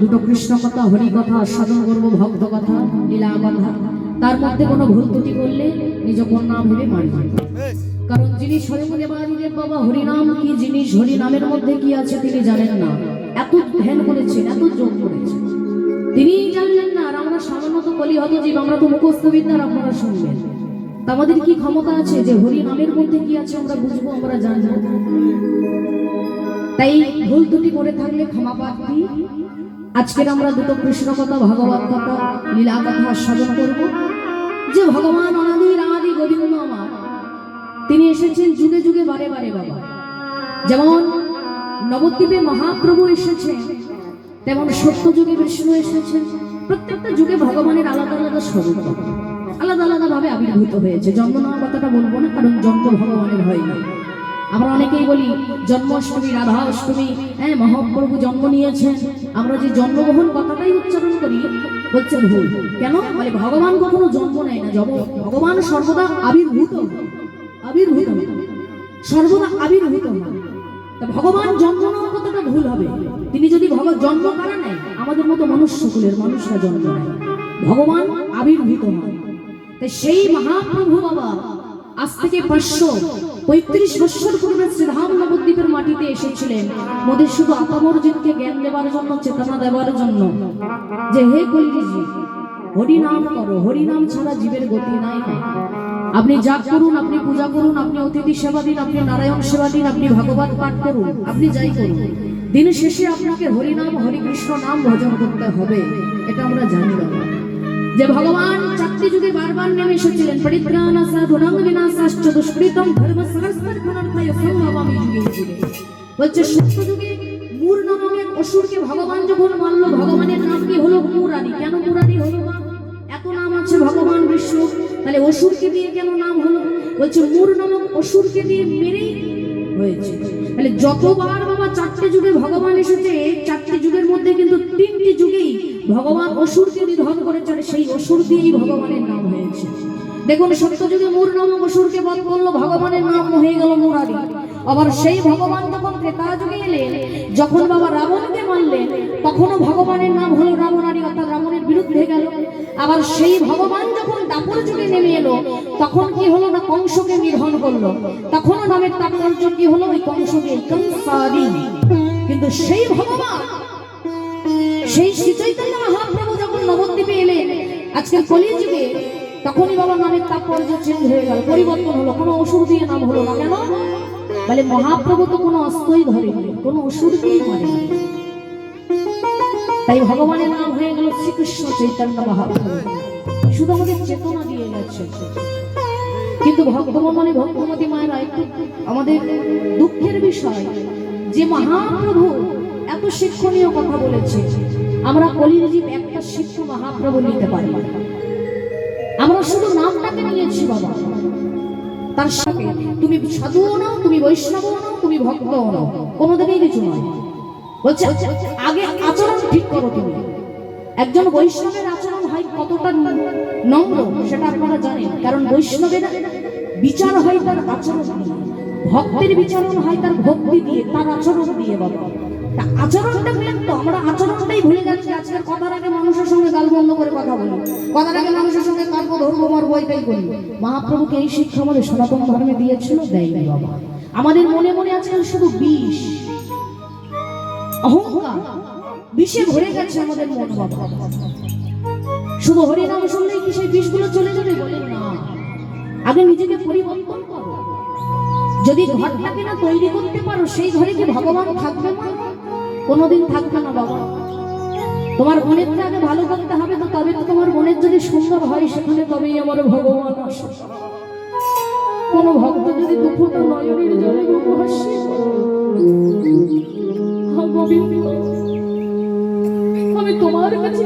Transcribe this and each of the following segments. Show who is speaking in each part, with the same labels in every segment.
Speaker 1: দুটো কৃষ্ণ কথা, হরি কথা আস্বাদন করব, ভক্ত কথা, লীলা কথা। তার মধ্যে কোনো ভুল ত্রুটি করলে নিজ কন্যা ভেবে মারি কারণ যিনি স্বয়ং দেবাদিদেব বাবা, হরিনাম কি জিনিস, হরিনামের মধ্যে কি আছে তিনি জানেন না। এত ধ্যান করেছেন, এত যোগ করেছেন। তিনি জানলেন না, আর আমরা সামান্য কলি হত জীব আমরা তো মুখস্থ বিদ্যার আপনারা শুনবেন। আমাদের কি ক্ষমতা আছে যে হরি নামের মধ্যে কি আছে আমরা বুঝব, আমরা জানব? তাই ভুল ত্রুটি করে থাকলে ক্ষমা প্রার্থী আজকের আমরা দুটো কৃষ্ণ কথা ভগবত কথা লীলা কথা আস্বাদন করব। যে ভগবান অনাদির আদি গোবিন্দ আমার, তিনি এসেছেন যুগে যুগে, বারে বারে বাবা। যেমন নবদ্বীপে মহাপ্রভু এসেছেন, তেমন সত্য যুগে বিষ্ণু এসেছেন। প্রত্যেকটা যুগে ভগবানের আলাদা আলাদা স্বরূপ। আলাদা আলাদা ভাবে আবির্ভূত হয়েছে। জন্ম নেওয়ার কথাটা বলব না, কারণ জন্ম ভগবানের হয় না আমরা অনেকেই বলি, জন্মাষ্টমী রাধা অষ্টমী হ্যাঁ মহাপ্রভু জন্ম নিয়েছেন। আমরা যে জন্মগ্রহণ কথাটাই উচ্চারণ করি, হচ্ছে ভুল। কেন? বলে ভগবান কখনো জন্ম নেয় না, জব ভগবান সর্বদা আবির্ভূত। আবির্ভূত। সর্বদা আবির্ভূত। তা ভগবান জন্ম নেওয়া কতটা ভুল হবে। তিনি যদি ভগবান জন্ম কারা নেয়, আমাদের মতো মনুষ্য কুলের মানুষরা জন্ম নেয়। ভগবান আবির্ভূত হন। তাই সেই মহাপ্রভু বাবা আজ থেকে পাঁচশো পঁয়ত্রিশ বছর পূর্বে শ্রীধাম নবদ্বীপের মাটিতে এসেছিলেন। মোদের শুধু আপামর্জিতকে জ্ঞান দেওয়ার জন্য, চেতনা দেওয়ার জন্য। যে হে কলিজি হরিনাম করো, হরিনাম ছাড়া জীবের গতি নাই আপনি যাগ করুন, আপনি পূজা করুন, আপনি অতিথি সেবা দিন, আপনি নারায়ণ সেবা দিন, আপনি ভাগবত পাঠ করুন, আপনি যাই করুন। দিন শেষে আপনাকে হরিনাম, হরিকৃষ্ণ নাম ভজন করতে হবে, এটা আমরা জানি বাবা যে ভগবান চারটি যুগে বারবার নেমে এসেছিলেন পরিত্রাণ সাধুনাং বিনাশাশ্চ দুষ্কৃতম ধর্ম পুনর্থয় যুগে যুগে। বলছে, সত্য যুগে মূর অসুরকে ভগবান যখন মানল ভগবানের নাম কি হলো মুরারি কেন মুরারি হলো? এত নাম আছে ভগবান, বিষ্ণু। তাহলে অসুরকে দিয়ে কেন নাম হলো? বলছে, মূর নামক অসুরকে দিয়ে মেরেই হয়েছে। তাহলে যতবার চারটে যুগে ভগবান এসেছে, চারটে যুগের মধ্যে কিন্তু তিনটি যুগেই ভগবান অসুরকে নিধন করেছেন, সেই অসুর দিয়েই ভগবানের নাম হয়েছে। দেখুন সত্য যুগে মূর নাম অসুরকে বধ করল ভগবানের নাম হয়ে গেল মুরারি। আবার সেই ভগবান যখন ত্রেতা যুগে এলেন। যখন বাবা রাবণকে মানলেন তখনও ভগবানের নাম হলো রাবণারি অর্থাৎ রাবণের বিরুদ্ধে গেল। আবার সেই ভগবান যখন দাপর যুগে নেমে এলো, তখন কি হলো না কংসকে নিধন করল? তখনও নামের তাৎপর্য কি হলো? ওই কংসকে কংসারি কিন্তু সেই ভগবান, সেই শ্রী চৈতন্য মহাপ্রভু যখন নবদ্বীপে এলেন আজকের কলি যুগে তখনই বাবা নামের তাৎপর্য চেঞ্জ হয়ে গেল, পরিবর্তন হলো, কোনো অসুর দিয়ে নাম হলো না কেন? বলে মহাপ্রভু তো কোনো অস্ত্রই ধরেনি কোনো অসুর দিয়েই মারেনি তাই ভগবানের নাম হয়ে গেল শ্রীকৃষ্ণ চৈতন্য মহাপ্রভু। শুধু আমাদের চেতনা দিয়ে গেছে কিন্তু ভগবানে ভক্তমতী মায়েরা একটু আমাদের দুঃখের বিষয়, যে মহাপ্রভু এত শিক্ষণীয় কথা বলেছে, আমরা কলির জীব একটা শিক্ষা মহাপ্রভু নিতে পারি। আমরা শুধু নামটাকে নিয়েছি বাবা। তার সাথে তুমি সাধুও নাও, তুমি বৈষ্ণবও নাও, তুমি ভক্তও নাও কোনো দিকেই কিছু নয়। বলছে, আগে আচরণ ঠিক করো তুমি। একজন বৈষ্ণবের আচরণ হয় কতটা নম্র, সেটা আপনারা জানেন। কারণ বৈষ্ণবের বিচার হয় তার আচরণ ভক্তের বিচারণ হয় তার ভক্তি দিয়ে, তার আচরণ দিয়ে বাবা। আচরণটা মেন তো আমরা আচরণটাই ভুলে যাচ্ছি। আজকের কথার আগে মানুষের সঙ্গে গাল বন্ধ করে কথা বলি। কথার আগে মানুষের সঙ্গে কার্য ধর্ম, মর্ম, এটাই করি। মহাপ্রভুকে এই শিক্ষা আমাদের সনাতন ধর্মে দিয়েছিল, দেয়নি বাবা। আমাদের মনে মনে আজকাল শুধু বিষ, অহংকার, বিষে ভরে গেছে আমাদের মন বাবা। শুধু হরিনাম শুনলেই কি সেই বিষগুলো চলে যাবে বলে না। আগে নিজেকে পরিবর্তন করো। যদি ঘরটাকে না তৈরি করতে পারো, সেই ঘরে কি ভগবান থাকবে না কোনোদিন থাকবে না বাবা। তোমার বোনের আগে ভালো থাকতে হবে তো, তবে তো তোমার বোনের যদি সুন্দর হয় সেখানে তবেই আমার ভগবান আসে কোন ভক্ত যদি দুপুরটা নয়নের জলে আমি তোমার কাছে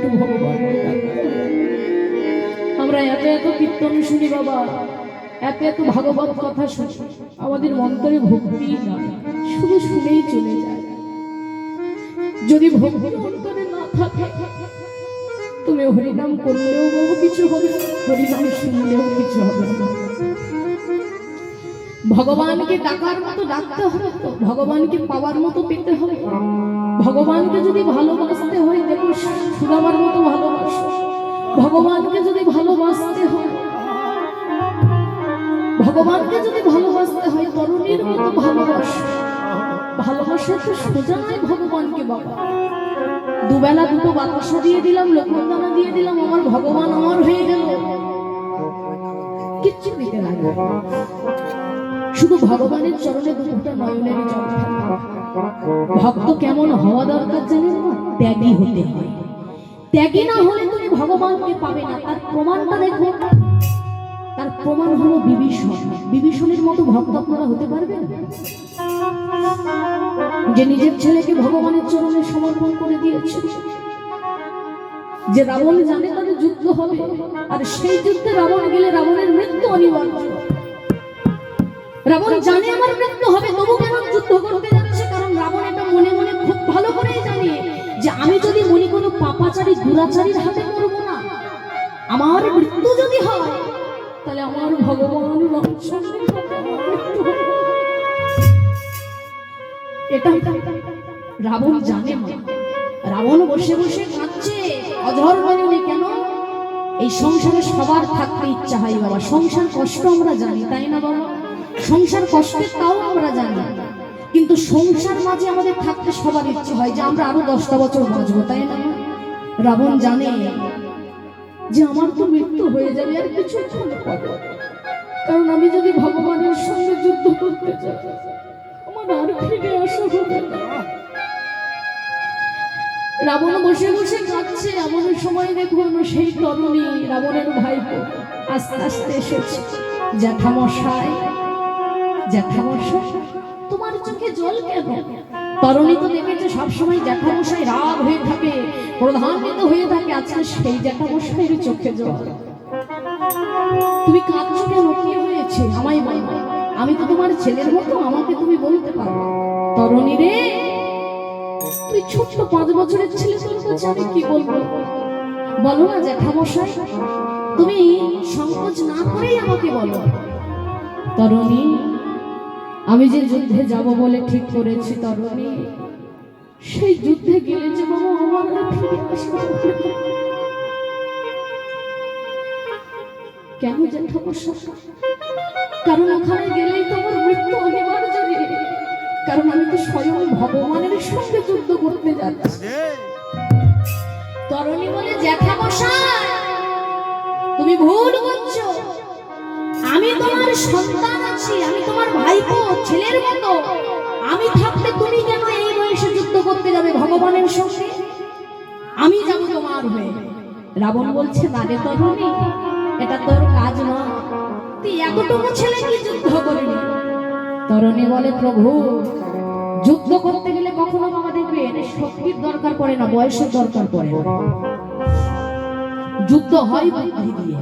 Speaker 1: একটু ভগবান আমরা এত এত কীর্তন শুনি বাবা, এত এত ভাগবত কথা শুনি, আমাদের মন্তরে ভক্তি না, শুধু শুনেই চলে যায়। যদি ভক্তি অন্তরে না থাকে, তুমি হরিনাম করলেও বাবু কিছু হবে, হরিনাম শুনলেও কিছু হবে ভগবানকে ডাকার মতো ডাকতে হবে তো, ভগবানকে পাওয়ার মতো পেতে হবে। ভগবানকে যদি ভালোবাসতে হয় মতো ভালোবাসো। ভগবানকে যদি ভালোবাসতে হয়, ভগবানকে যদি ভালোবাসতে হয় তরুণীর মতো ভালোবাসো। তো সোজা নয় ভগবানকে বাবা। দুবেলা দুটো দিয়ে দিলাম দিয়ে দিলাম, আমার ভগবান আমার হয়ে গেল। কিচ্ছু দিতে শুধু ভগবানের চরণে দুটো নয়নের জল ভক্ত কেমন হওয়া দরকার জানেন না? ত্যাগী হতে হয়। ত্যাগী না হলে তুমি ভগবানকে পাবে না। তার প্রমাণটা দেখো। তার প্রমাণ হলো বিভীষণ। বিভীষণের মতো ভক্ত আপনারা হতে পারবেন? যে নিজের ছেলেকে ভগবানের চরণে সমর্পণ করে দিয়েছে। যে রাবণ জানে তাদের যুদ্ধ হবে, আর সেই যুদ্ধে রাবণ গেলে রাবণের মৃত্যু অনিবার্য। রাবণ জানে আমার মৃত্যু হবে, তবু কেন যুদ্ধ করতে যে আমি যদি মনে কোনো পাপাচারী, দুরাচারীর হাতে করব না, আমার মৃত্যু যদি হয়, তাহলে আমার ভগবান। এটা রাবণ জানে রাবণ বসে বসে কাঁদছে। অধর নয়নে কেন? এই সংসারে সবার থাকতে ইচ্ছা হয় বাবা। সংসার কষ্ট আমরা জানি, তাই না বাবা? সংসার কষ্টের তাও আমরা জানি। কিন্তু সংসার মাঝে আমাদের থাকতে সবার ইচ্ছে হয় যে আমরা আরও দশটা বছর বাঁচবো, তাই না? রাবণ জানে যে আমার তো মৃত্যু হয়ে যাবে আর পরে কারণ আমি যদি ভগবানের সঙ্গে যুদ্ধ করতে আমার আর ফিরে আসা হবে রাবণ বসে বসে কাঁদছে, এমন সময় দেখুন সেই তরুণী রাবণের ভাই আস্তে আস্তে এসেছে। জ্যাঠামশাই জ্যাঠামশাই। চোখে জল কেন? তরুণী তো দেখেছে সবসময় জ্যাঠামশাই রাগ হয়ে থাকে, প্রধান্বিত হয়ে থাকে আজকে সেই জ্যাঠামশাইয়ের চোখে জল। তুমি কাঁদছো কেন? কি হয়েছে? আমায় বলো। আমি তো তোমার ছেলের মতো, আমাকে তুমি বলতে পারো। তরুণী রে তুই ছোট্ট পাঁচ বছরের ছেলে, তোর কাছে আমি কি বলব? বলো না জ্যাঠামশাই, তুমি সংকোচ না করেই আমাকে বলো। তরুণী আমি যে যুদ্ধে যাব বলে ঠিক করেছি তরুণী সেই যুদ্ধে গেলে যে বাবা আমার কেন জ্যাঠামশাই কারণ ওখানে গেলেই তো আমার মৃত্যু অনিবার্য কারণ আমি তো স্বয়ং ভগবানের সঙ্গে যুদ্ধ করতে যাচ্ছি। তরণী বলে জ্যাঠামশাই তুমি ভুল করছ আমি তোমার সন্তান আছি, আমি তোমার ভাইপো, ছেলের মতো। আমি থাকতে তুমি কেন এই বয়সে যুদ্ধ করতে যাবে ভগবানের সঙ্গে? আমি যাব তোমার হয়ে। রাবণ বলছে না রে তরুণী, এটা তোর কাজ নয় তুই এতটুকু ছেলে কি যুদ্ধ করবি তরণী বলে, প্রভু, যুদ্ধ করতে গেলে কখনো বাবা দেখবেন শক্তির দরকার পড়ে না, বয়সের দরকার পড়ে না। যুদ্ধ হয় বুদ্ধি দিয়ে।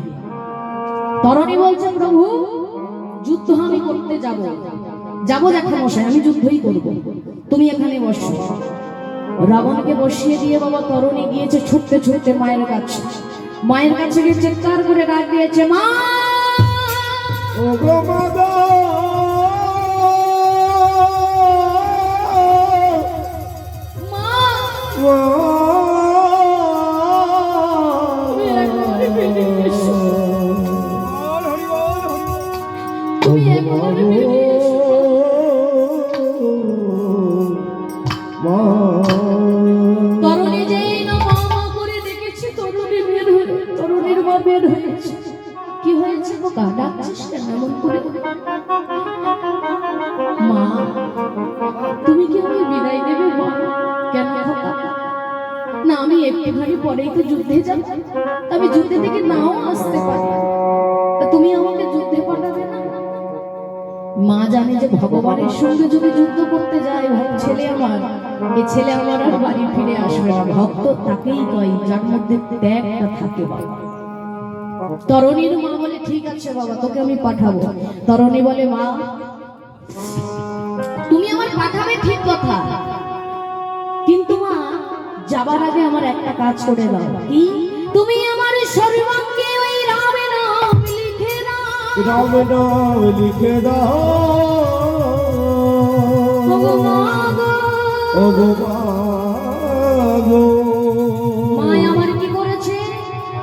Speaker 1: তরণী বলছে প্রভু যুদ্ধ আমি করতে যাব। যাব দেখা মশাই আমি যুদ্ধই করব। তুমি এখানে বসো। রাবণকে বসিয়ে দিয়ে বাবা তরণী গিয়েছে ছুটতে ছুটতে মায়ের কাছে। মায়ের কাছে গিয়ে চিৎকার করে ডাক দিয়েছে মা!
Speaker 2: ও মাদা
Speaker 1: মা! পরেই তো যুদ্ধে যাব। আমি যুদ্ধে থেকে নাও আসতে পারি তুমি আমাকে যুদ্ধে পাঠাবে না? মা জানে যে ভগবানের সঙ্গে যদি যুদ্ধ করতে যায় ছেলে আমার এই ছেলে আমার আর বাড়ি ফিরে আসবে না। ভক্ত তাকেই কয়, যার মধ্যে ত্যাগটা থাকে বাবা। তরণীর মা বলে, ঠিক আছে বাবা, তোকে আমি পাঠাবো। তরণী বলে, মা, তুমি আমার পাঠাবে ঠিক কথা। কিন্তু যাবার আগে আমার একটা কাজ করে দাও। কি? তুমি আমার সর্বাঙ্গে ওই রামে নাম লিখে দাও।
Speaker 2: রাম নাম লিখে দাও।
Speaker 1: ওগো মা গো।
Speaker 2: ও গো মা গো।
Speaker 1: মায় আমার কি করেছে?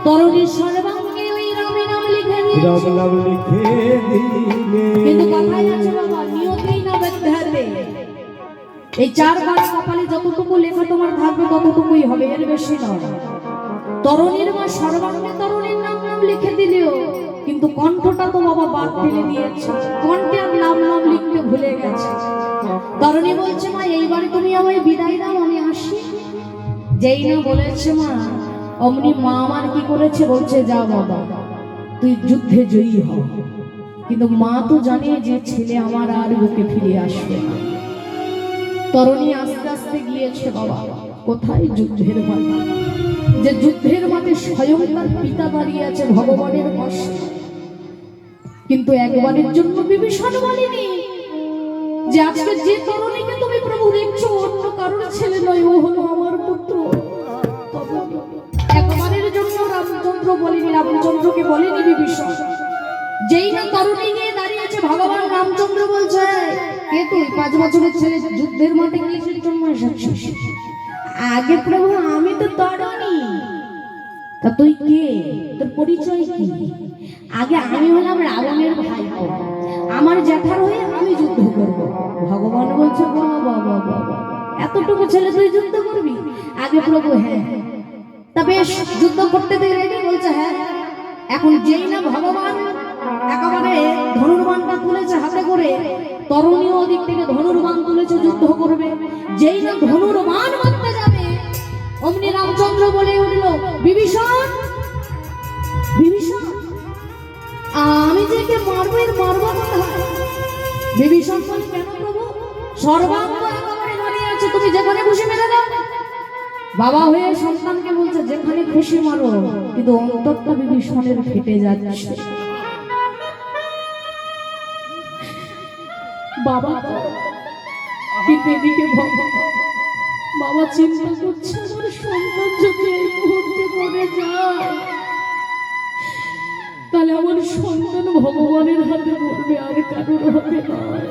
Speaker 1: তরুণীর সর্বাঙ্গে ওই রামে নাম লিখে
Speaker 2: রাম নাম লিখে দিলে।
Speaker 1: কিন্তু কথাই আছে বাবা নিয়তেই না বেঁধে এই চার বার কপালে যতটুকু লেখা তোমার থাকবে, ততটুকুই হবে, এর বেশি নয়। তরুণীর মা সর্বাঙ্গে তরুণীর নাম নাম লিখে দিলেও, কিন্তু কণ্ঠটা তো বাবা বাদ ফেলে দিয়েছে। কণ্ঠে আর নাম নাম লিখতে ভুলে গেছে। তরুণী বলছে, মা, এইবারে তুমি আমায় বিদায় দাও, আমি আসি। যেই না বলেছে, মা, অমনি মা আমার কি করেছে? বলছে, যা বাবা, তুই যুদ্ধে জয়ী হ। কিন্তু মা তো জানে যে ছেলে আমার আর বুকে ফিরে আসবে না। তরুণী আস্তে আস্তে গিয়েছে বাবা। কোথায় যুদ্ধের মাঠে? যে যুদ্ধের মাঠে স্বয়ং তার পিতা দাঁড়িয়ে আছে ভগবানের পাশে। কিন্তু একবারের জন্য বিভীষণ বলেনি যে আজকে যে তরুণীকে তুমি প্রভু দেখছ, অন্য কারোর ছেলে নয়, ও হলো আমার পুত্র। একবারের জন্য রামচন্দ্র বলেনি, রামচন্দ্রকে বলেনি বিভীষণ। যেই না তরুণী গিয়ে দাঁড়িয়েছে ভগবান রামচন্দ্র বলছে, কে তুই? পাঁচ বছরের ছেলে, যুদ্ধের মাঠে জন্য এসেছিস? আগে প্রভু, আমি তো তরুণী। তা তুই কে? তোর পরিচয় কি? আগে আমি হলাম রাবণের ভাই। আমার জ্যাঠার হয়ে আমি যুদ্ধ করব। ভগবান বলছে এতটুকু ছেলে তুই যুদ্ধ করবি? আগে প্রভু হ্যাঁ। তা বেশ, যুদ্ধ করতে রেডি বলছে হ্যাঁ। এখন যেই না ভগবান একেবারে ধনুর্বাণটা তুলেছে হাতে করে। তরুণীয় দিক থেকে ধনুর্বাণ তুলেছে, যুদ্ধ করবে। যেই না ধনুর্বাণ মারতে যাবে অমনি রামচন্দ্র বলে উঠল, বিভীষণ বিভীষণ, আমি যে কে মারবো, এর মারবো বিভীষণ কেন প্রভু? সর্বাঙ্গ একেবারে দাঁড়িয়ে আছে, তুমি যেখানে খুশি মেরে দাও। বাবা হয়ে সন্তানকে বলছে, যেখানে খুশি মারো, কিন্তু অন্তরটা বিভীষণের ফেটে যাচ্ছে। বাবা কিন্তু এদিকে বাবা, চিন্তা করছে আমার সন্তান যদি এই মুহূর্তে মরে যায়। তাহলে আমার সন্তান ভগবানের হাতে মরবে আর কারোর হাতে নয়।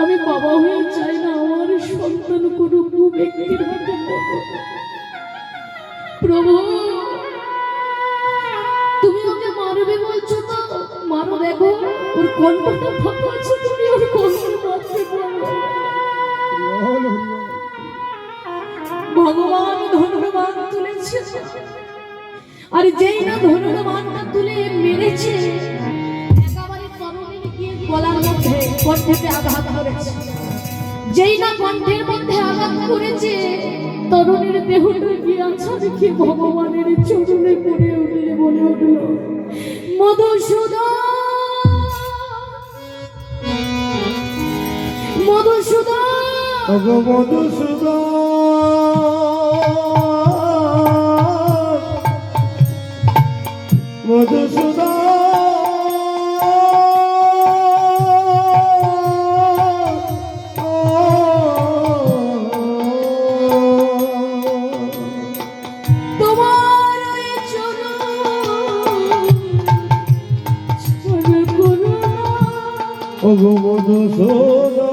Speaker 1: আমি বাবা হয়ে চাই না, আমার সন্তান কোনো কু ব্যক্তির হাতে। প্রভু, তুমি ওকে মারবে বলছো তো? মারো দেখো, ওর কণ্ঠটা ফাঁকা আছে তুমি ভগবান ধনুর্বাণ তুলেছে। আর যেই না ধনুর্বাণটা তুলে মেরেছে কণ্ঠেতে আঘাত করেছে। যেই না কণ্ঠের মধ্যে আঘাত করেছে, তরুণীর দেহটা গিয়ে আছা দেখি ভগবানের চরণে পড়ে উঠলে, বলে উঠল, মধুসূদন মধুসূদন
Speaker 2: গো মধুসূদন মধুসূদন
Speaker 1: তোমার ওই চরণ স্মরণ করো না।
Speaker 2: ও গো মধুসূদন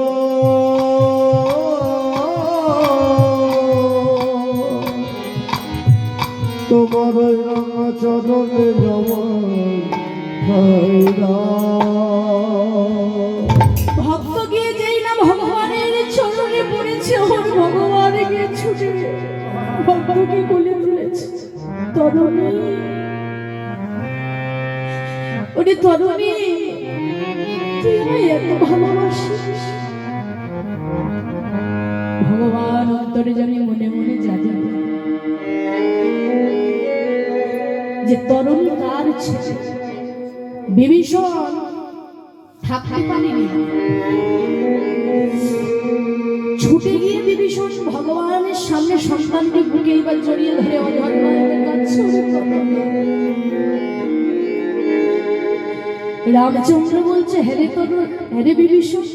Speaker 1: ভক্ত গিয়ে না ভগবানের চরণে পড়েছে, ওর ভগবান গিয়ে ছুটে কোলে তুলেছে। তরুণী। ওরে তরুণী, তুই এত ভালোবাসিস। ভগবান অন্তরে জানি মনে মনে জানে যে তরুণী কার ছেলে। বিভীষণ থাকতে পারেনি। ছুটে গিয়ে বিভীষণ ভগবানের সামনে সন্তানকে বুকে এবার জড়িয়ে ধরে অধর। রামচন্দ্র বলছে হ্যারে তরুণ হ্যারে বিভীষণ,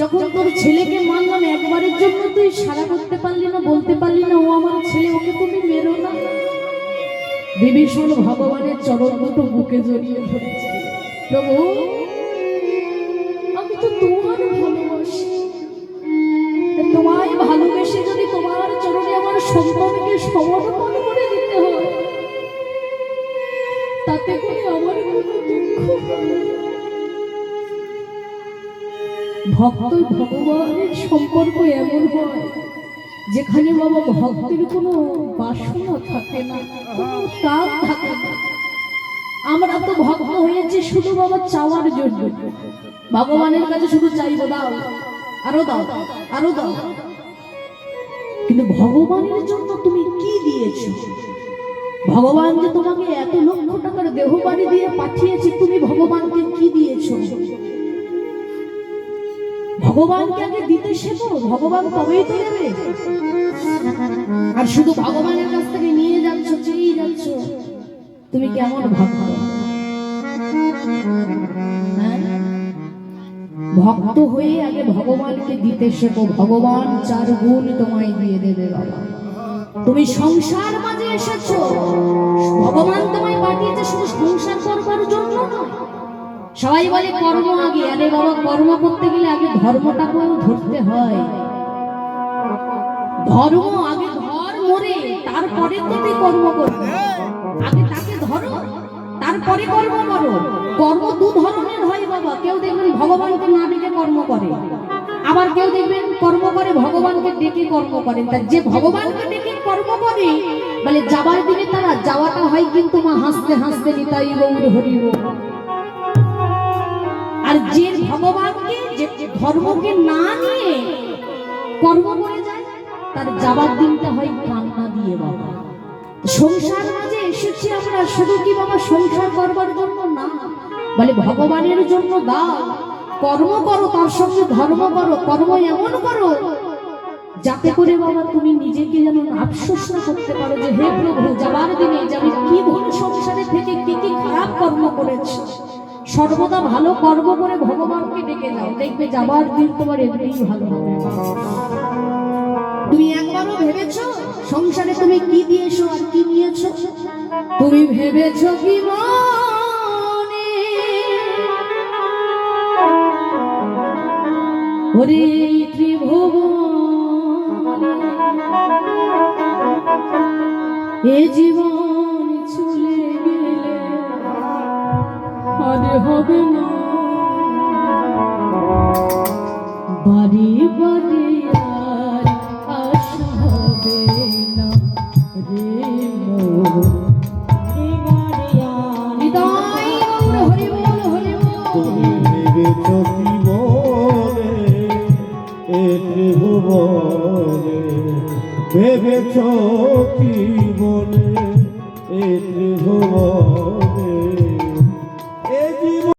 Speaker 1: যখন তোর ছেলেকে মানলাম একবারের জন্য তুই সারা করতে পারলি না, বলতে পারলি না, ও আমার ছেলে, ওকে তুমি মেরো না। বিভীষণ ভগবানের চরণ দুটো বুকে জড়িয়ে ধরেছে। প্রভু, আমি তো তোমার ভালোবাসি। তোমায় ভালোবেসে যদি তোমার চরণে আমার সন্তানকে সমর্পণ করে দিতে হয়, তাতে করে আমার কোনো দুঃখ ভক্ত ভগবানের সম্পর্ক এমন হয় যেখানে বাবা ভক্তের কোনো বাসনা থাকে না, কোনো তাপ থাকে না। আমরা তো ভক্ত হয়েছে শুধু বাবা চাওয়ার জন্য। ভগবানের কাছে শুধু চাইব, দাও, আরও দাও আরও দাও। কিন্তু ভগবানের জন্য তুমি কি দিয়েছ? ভগবান যে তোমাকে এত লক্ষ টাকার দেহ বাড়ি দিয়ে পাঠিয়েছে, তুমি ভগবানকে কি দিয়েছ? ভগবানকে আগে দিতে শেখো, ভগবান তবেই তো দেবে আর শুধু ভগবানের কাছ থেকে নিয়ে যাচ্ছ, চেয়েই যাচ্ছ, তুমি কেমন ভক্ত হ্যাঁ? ভক্ত হয়ে আগে ভগবানকে দিতে শেখো, ভগবান চার গুণ তোমায় দিয়ে দেবে বাবা তুমি সংসার মাঝে এসেছ, ভগবান তোমায় পাঠিয়েছে শুধু সংসার করবার জন্য নয়। সবাই বলে কর্ম আগে, আরে বাবা, কর্ম করতে গেলে আগে ধর্মটাকেও ধরতে হয়। ধর্ম, আগে ধর মরে, তারপরে তুমি কর্ম করবে। আগে তাকে ধরো, তারপরে কর্ম করো। কর্ম দু ধরনের হয় বাবা, কেউ দেখবেন ভগবানকে না ডেকে কর্ম করে। আবার কেউ দেখবেন কর্ম করে, ভগবানকে ডেকে কর্ম করে। তা যে ভগবানকে ডেকে কর্ম করে, বলে যাবার দিনে তারা, যাওয়াটা হয় কিন্তু মা হাসতে হাসতে নিতাই গৌর হরিব আর যে ভগবানকে, যে ধর্মকে না নিয়ে কর্ম করে যায়, তার যাবার দিনটা হয় কান্না দিয়ে বাবা। সংসার মাঝে এসেছি আমরা, শুধু কি বাবা সংসার করবার জন্য না? বলে ভগবানের জন্য দাও। কর্ম করো, তার সঙ্গে ধর্ম করো, কর্ম এমন করো, যাতে করে বাবা তুমি নিজেকে যেন আফসোস না করতে পারো যে হে প্রভু, যাবার দিনে যে আমি কি ভুল সংসারে থেকে কি কি খারাপ কর্ম করেছি। সর্বদা ভালো কর্ম করে ভগবানকে ডেকে যাও দেখবে যাবার দিন তোমার এমনিই ভালো হবে। তুমি একবারও ভেবেছো সংসারে তুমি কি দিয়েছ আর কি নিয়েছো? তুমি ভেবেছো কি মনে? ওরে ত্রিভুবনে। এ জীবন